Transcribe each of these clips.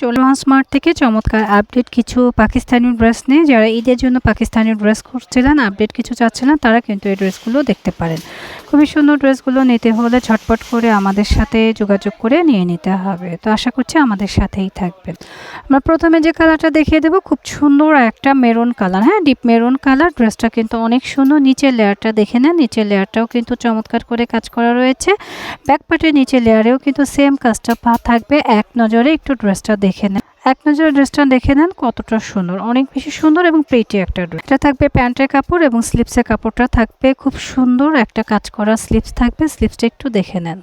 চলো স্মার্ট থেকে চমৎকার আপডেট কিছু পাকিস্তানি ড্রেস নেই যারা ঈদের জন্য পাকিস্তানি ড্রেস করছিলেন আপডেট কিছু চাচ্ছিলেন, তারা কিন্তু এই ড্রেসগুলো দেখতে পারেন। খুবই সুন্দর ড্রেসগুলো নিতে হলে ঝটপট করে আমাদের সাথে যোগাযোগ করে নিয়ে নিতে হবে। তো আশা করছি আমাদের সাথেই থাকবেন। আমরা প্রথমে যে কালারটা দেখিয়ে দেবো, খুব সুন্দর একটা মেরুন কালার। হ্যাঁ ডিপ মেরুন কালার। ড্রেসটা কিন্তু অনেক সুন্দর। নিচের লেয়ারটা দেখে নেন। নিচের লেয়ারটাও কিন্তু চমৎকার করে কাজ করা রয়েছে। ব্যাক পার্টের নিচের লেয়ারেও কিন্তু সেম কাজটা থাকবে। এক নজরে একটু ড্রেসটা দেখে নেন। এক নজরে ড্রেসটা দেখে নেন কতটা সুন্দর। অনেক বেশি সুন্দর এবং প্রিটি একটা ড্রেস এটা থাকবে প্যান্টের কাপড় এবং স্লিপসের কাপড়টা থাকবে। খুব সুন্দর একটা কাজ করা স্লিপস থাকবে। স্লিপসটা একটু দেখে নেন।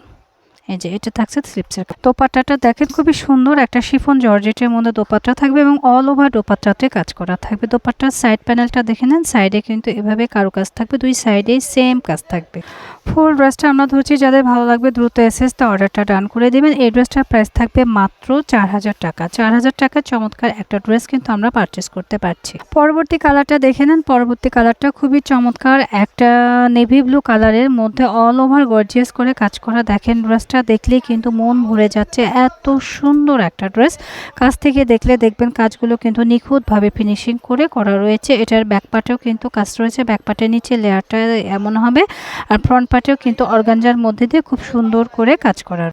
এই যে, এটা থাকছে স্লিপসের দোপাট্টাটা দেখেন খুবই সুন্দর। একটা শিফন জর্জেটের মধ্যে দোপাট্টা থাকবে এবং অল ওভার দোপাট্টাতে কাজ করা থাকবে। দোপাট্টার সাইড প্যানেলটা দেখে নেন। সাইডে কিন্তু এভাবে কারও কাজ থাকবে। দুই সাইডেই সেম কাজ থাকবে। ফুল ড্রেসটা আমরা ধরছি যাদের ভালো লাগবে দ্রুত এসএস তা অর্ডারটা ডান করে দেবেন। এই ড্রেসটার প্রাইস থাকবে মাত্র চার হাজার টাকা। চার হাজার টাকার চমৎকার একটা ড্রেস কিন্তু আমরা পারচেস করতে পারছি। পরবর্তী কালারটা দেখে নেন। পরবর্তী কালারটা খুবই চমৎকার। একটা নেভি ব্লু কালারের মধ্যে অল ওভার গর্জিয়াস করে কাজ করা দেখেন ড্রেসটা। দেখলেই কিন্তু মন ভরে যাচ্ছে। এত সুন্দর একটা ড্রেস। কাছ থেকে দেখলে দেখবেন কাজগুলো কিন্তু নিখুঁতভাবে ফিনিশিং করে করা রয়েছে। এটার ব্যাক পার্টেও কিন্তু কাজ রয়েছে। ব্যাক পার্টের নিচে লেয়ারটা এমন হবে। আর ফ্রন্ট পার্টেও কিন্তু অর্গানজার মধ্যে দিয়ে খুব সুন্দর করে কাজ করার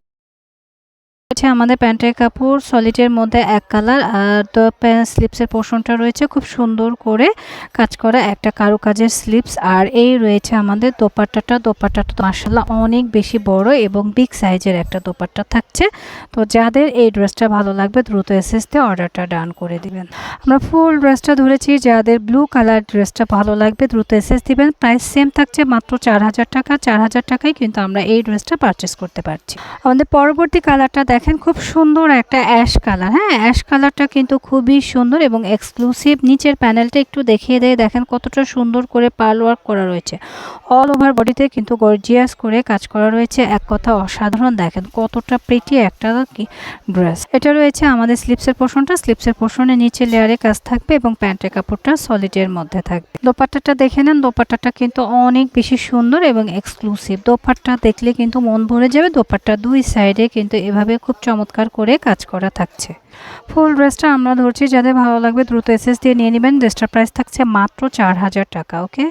হচ্ছে আমাদের প্যান্টের কাপড় সলিডের মধ্যে এক কালার আর তো প্যান্ট স্লিপসের পোর্শনটা রয়েছে খুব সুন্দর করে কাজ করা একটা কারুকাজের স্লিপস আর এই রয়েছে আমাদের দোপাট্টাটা। দোপাট্টাটা মার্শাল্লাহ অনেক বেশি বড় এবং বিগ সাইজের একটা দোপাট্টা থাকছে। তো যাদের এই ড্রেসটা ভালো লাগবে দ্রুত এসএসতে অর্ডারটা ডান করে দিবেন। আমরা ফুল ড্রেসটা ধরেছি, যাদের ব্লু কালার ড্রেসটা ভালো লাগবে দ্রুত এসএস দিবেন। প্রাইস সেম থাকছে মাত্র চার হাজার টাকা। চার হাজার টাকায় কিন্তু আমরা এই ড্রেসটা পারচেস করতে পারছি। আমাদের পরবর্তী কালারটা দেখেন খুব সুন্দর একটা অ্যাশ কালার। হ্যাঁ অ্যাশ কালারটা কিন্তু খুবই সুন্দর এবং এক্সক্লুসিভ নিচের প্যানেলটা একটু দেখিয়ে দেয় দেখেন কতটা সুন্দর করে পার্ল ওয়ার্ক করা রয়েছে। অল ওভার বডিতে কিন্তু গর্জিয়াস করে কাজ করা রয়েছে। এক কথা অসাধারণ। দেখেন কতটা প্রিটি একটা কি ড্রেস এটা রয়েছে আমাদের স্লিপসের পোর্শনটা স্লিপসের পোর্শনের নিচে লেয়ারে কাজ থাকবে এবং প্যান্টের কাপড়টা সলিডের মধ্যে থাকবে। দোপাট্টাটা দেখে নেন। দোপাট্টাটা কিন্তু অনেক বেশি সুন্দর এবং এক্সক্লুসিভ দোপাট্টা দেখলে কিন্তু মন ভরে যাবে। দোপাট্টা দুই সাইডে কিন্তু এভাবে খুব চমৎকার করে কাজ করা থাকছে। ফুল ড্রেসটা আমরা ধরছি যাদের ভালো লাগবে দ্রুত এসএস দিয়ে নিয়ে নেবেন। ড্রেসটার প্রাইস থাকছে মাত্র চার হাজার টাকা, ওকে?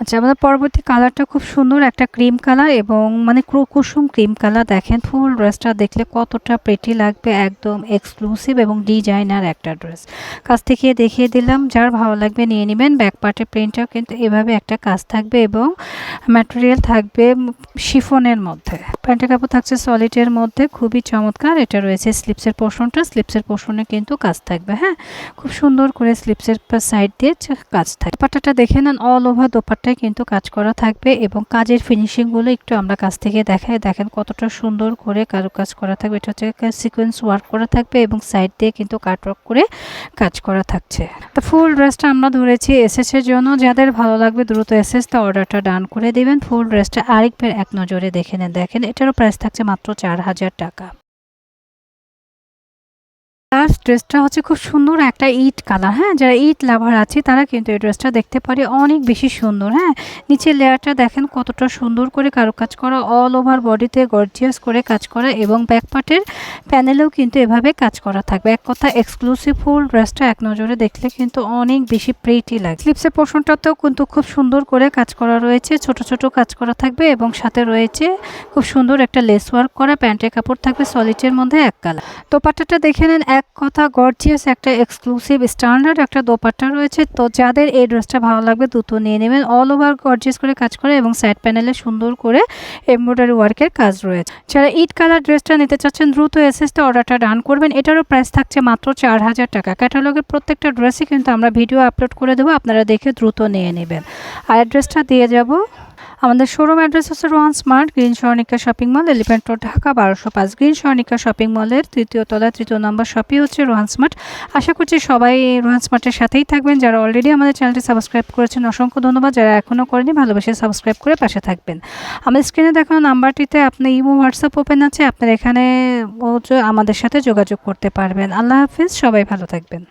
আচ্ছা আমাদের পরবর্তী কালারটা খুব সুন্দর একটা ক্রিম কালার এবং মানে কুসুম ক্রিম কালার। দেখেন, ফুল ড্রেসটা দেখলে কতটা প্রেটি লাগবে, একদম এক্সক্লুসিভ এবং ডিজাইনার একটা ড্রেস। কাছ থেকে দেখিয়ে দিলাম, যার ভালো লাগবে নিয়ে নেবেন। ব্যাক পার্টের প্রিন্টটাও কিন্তু এভাবে একটা কাজ থাকবে এবং ম্যাটেরিয়াল থাকবে শিফনের মধ্যে। প্যান্টের কাপড় থাকছে সলিডের মধ্যে, খুবই চমৎকার এটা রয়েছে স্লিপসের পোর্শনটা স্লিপসের পোর্শনে কিন্তু কাজ থাকবে হ্যাঁ? খুব সুন্দর করে স্লিপসের সাইড দিয়ে কাজ থাকবে দোপাট্টাটা দেখে নেন অল ওভার দোপাট্টায় কিন্তু কাজ করা থাকবে এবং কাজের ফিনিশিংগুলো একটু আমরা কাছ থেকে দেখাই। দেখেন কতটা সুন্দর করে কারু কাজ করা থাকবে। এটা হচ্ছে সিকোয়েন্স ওয়ার্ক করা থাকবে এবং সাইড দিয়ে কিন্তু কাট ওয়ার্ক করে কাজ করা থাকছে। তো ফুল ড্রেসটা আমরা ধরেছি এসএসের জন্য। যাদের ভালো লাগবে দ্রুত এসএস তা অর্ডারটা ডান করে দেবেন। ফুল ড্রেসটা আরেকবার এক নজরে দেখে নেন। দেখেন, এটারও প্রাইস থাকছে মাত্র চার হাজার টাকা। লাস্ট ড্রেসটা হচ্ছে খুব সুন্দর একটা ইট কালার হ্যাঁ? যারা ইট লাভার আছে, তারা কিন্তু এই ড্রেসটা দেখতে পারে অনেক বেশি সুন্দর হ্যাঁ? নিচের লেয়ারটা দেখেন কতটা সুন্দর করে কাজ করা অল ওভার বডিতে গর্জিয়াস করে কাজ করা এবং ব্যাক পার্টের প্যানেলেও কিন্তু এভাবে কাজ করা থাকবে। এক কথা এক্সক্লুসিভ ফুল ড্রেসটা এক নজরে দেখলে কিন্তু অনেক বেশি প্রিটি লাগে। স্লিপসের পোর্শনটাতেও কিন্তু খুব সুন্দর করে কাজ করা রয়েছে, ছোট ছোট কাজ করা থাকবে এবং সাথে রয়েছে খুব সুন্দর একটা লেস ওয়ার্ক করা, প্যান্টের কাপড় থাকবে সলিডের মধ্যে এক কালার দোপাট্টাটা দেখে নেন এক কথা গর্জিয়াস একটা এক্সক্লুসিভ স্ট্যান্ডার্ড একটা দোপাট্টা রয়েছে। তো যাদের এই ড্রেসটা ভালো লাগবে দুটো নিয়ে নেবেন। অল ওভার গর্জিয়াস করে কাজ করে এবং সাইড প্যানেলে সুন্দর করে এমব্রয়ডারি ওয়ার্কের কাজ রয়েছে। যারা ইট কালার ড্রেসটা নিতে চাচ্ছেন, দ্রুত এসএসতে অর্ডারটা ডান করবেন। এটারও প্রাইস থাকছে মাত্র চার হাজার টাকা। ক্যাটালগের প্রত্যেকটা ড্রেসই কিন্তু আমরা ভিডিও আপলোড করে দেবো। আপনারা দেখে দ্রুত নিয়ে নেবেন। আর অ্যাড্রেসটা দিয়ে যাব। আমাদের শোরুম অ্যাড্রেস হচ্ছে Rohan smart green Swarnika shopping mall elephant road Dhaka বারোশো পাঁচ। গ্রিন স্বর্ণিকা শপিং মলের তৃতীয় তলা তৃতীয় নম্বর শপই হচ্ছে রোহান স্মার্ট আশা করছি সবাই রোহান স্মার্টের সাথেই থাকবেন। যারা অলরেডি আমাদের চ্যানেলটি সাবস্ক্রাইব করেছেন, অসংখ্য ধন্যবাদ। যারা এখনও করেনি, ভালোবেসে সাবস্ক্রাইব করে পাশে থাকবেন। আমাদের স্ক্রিনে দেখানো নাম্বারটিতে আপনি ইমো, হোয়াটসঅ্যাপ ওপেন আছে। আপনার এখানে আমাদের সাথে যোগাযোগ করতে পারবেন। আল্লাহ হাফিজ, সবাই ভালো থাকবেন।